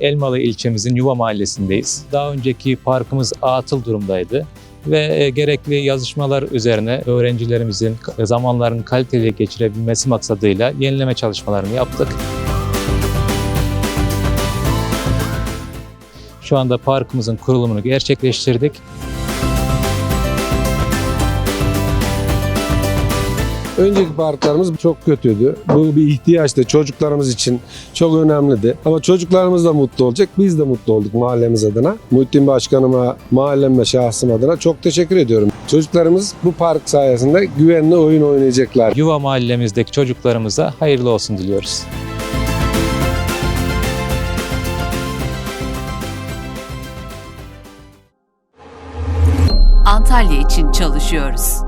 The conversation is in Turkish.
Elmalı ilçemizin Yuva Mahallesi'ndeyiz. Daha önceki parkımız atıl durumdaydı ve e, gerekli yazışmalar üzerine öğrencilerimizin zamanlarını kaliteli geçirebilmesi maksadıyla yenileme çalışmalarını yaptık. Şu anda parkımızın kurulumunu gerçekleştirdik. Önceki parklarımız çok kötüydü. Bu bir ihtiyaçtı. Çocuklarımız için çok önemliydi. Ama çocuklarımız da mutlu olacak. Biz de mutlu olduk mahallemiz adına. Muhittin Başkanıma, mahallem ve şahsım adına çok teşekkür ediyorum. Çocuklarımız bu park sayesinde güvenli oyun oynayacaklar. Yuva mahallemizdeki çocuklarımıza hayırlı olsun diliyoruz. Antalya için çalışıyoruz.